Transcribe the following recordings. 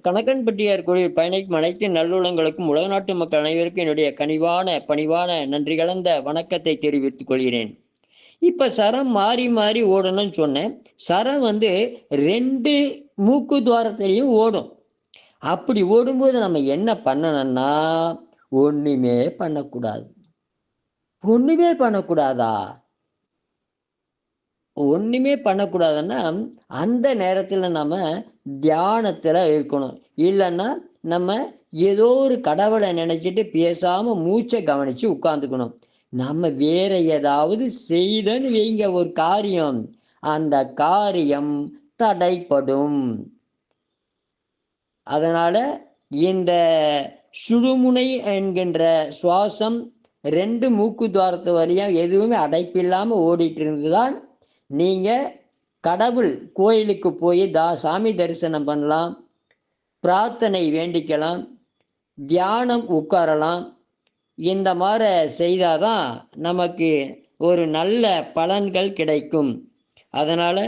கணக்கன்பட்டியார் கோயில் பயணிக்கும் அனைத்து நல்லுளங்களுக்கும் உலக நாட்டு மக்கள் அனைவருக்கும் என்னுடைய கனிவான பணிவான நன்றி கலந்த வணக்கத்தை தெரிவித்துக் கொள்கிறேன். இப்ப சரம் மாறி மாறி ஓடணும்னு சொன்னேன். சரம் வந்து ரெண்டு மூக்கு துவாரத்திலையும் ஓடும். அப்படி ஓடும்போது நம்ம என்ன பண்ணணும்னா ஒண்ணுமே பண்ணக்கூடாது. ஒண்ணுமே பண்ணக்கூடாதா? ஒன்றுமே பண்ணக்கூடாதுன்னா அந்த நேரத்தில் நம்ம தியானத்தில் இருக்கணும். இல்லைன்னா நம்ம ஏதோ ஒரு கடவுளை நினச்சிட்டு பேசாமல் மூச்சை கவனித்து உட்காந்துக்கணும் நம்ம வேற ஏதாவது செய்தன்னு வைங்க ஒரு காரியம். அந்த காரியம் தடைப்படும். அதனால இந்த சுழுமுனை என்கின்ற சுவாசம் ரெண்டு மூக்கு துவாரத்து வரையும் எதுவுமே அடைப்பில்லாமல் ஓடிட்டு இருந்துதான் நீங்கள் கடவுள் கோயிலுக்கு போய் தா சாமி தரிசனம் பண்ணலாம் பிரார்த்தனை வேண்டிக்கலாம் தியானம் உட்காரலாம். இந்த மாதிரி செய்தாதான் நமக்கு ஒரு நல்ல பலன்கள் கிடைக்கும். அதனால்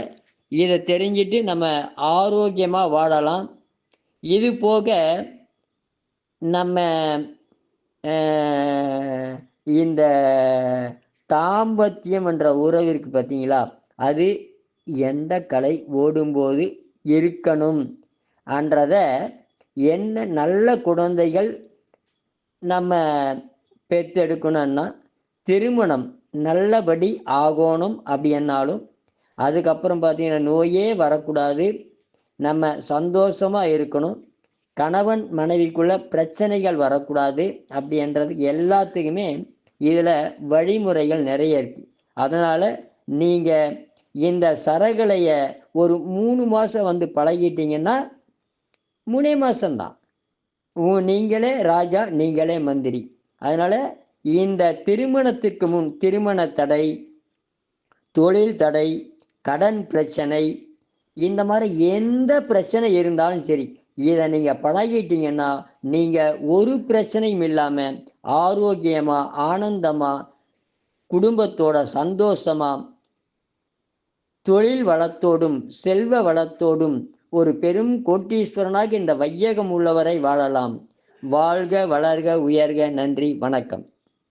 இதை தெரிஞ்சிட்டு நம்ம ஆரோக்கியமாக வாழலாம். இது போக நம்ம இந்த தாம்பத்தியம் என்ற உறவிற்கு பார்த்தீங்களா அது எந்த கலை ஓடும்போது இருக்கணும் அன்றத என்ன நல்ல குழந்தைகள் நம்ம பெற்றெடுக்கணும்னா திருமணம் நல்லபடி ஆகணும் அப்படின்னாலும் அதுக்கப்புறம் பார்த்தீங்கன்னா நோயே வரக்கூடாது. நம்ம சந்தோஷமாக இருக்கணும். கணவன் மனைவிக்குள்ள பிரச்சனைகள் வரக்கூடாது அப்படின்றது எல்லாத்துக்குமே இதில் வழிமுறைகள் நிறைய இருக்கு. அதனால் நீங்க இந்த சரகலைய ஒரு மூணு மாசம் வந்து பழகிட்டீங்கன்னா மூணே மாசம்தான். உ- நீங்களே ராஜா நீங்களே மந்திரி. அதனால இந்த திருமணத்திற்கு முன் திருமண தடை தொழில் தடை கடன் பிரச்சனை இந்த மாதிரி எந்த பிரச்சனை இருந்தாலும் சரி இதை நீங்கள் பழகிட்டீங்கன்னா நீங்கள் ஒரு பிரச்சனையும் இல்லாமல் ஆரோக்கியமாக ஆனந்தமாக குடும்பத்தோட சந்தோஷமாக தொழில் வளத்தோடும் செல்வ வளத்தோடும் ஒரு பெரும் கோட்டீஸ்வரனாக இந்த வையகம் உள்ளவரை வாழலாம். வாழ்க வளர்க உயர்க நன்றி வணக்கம்.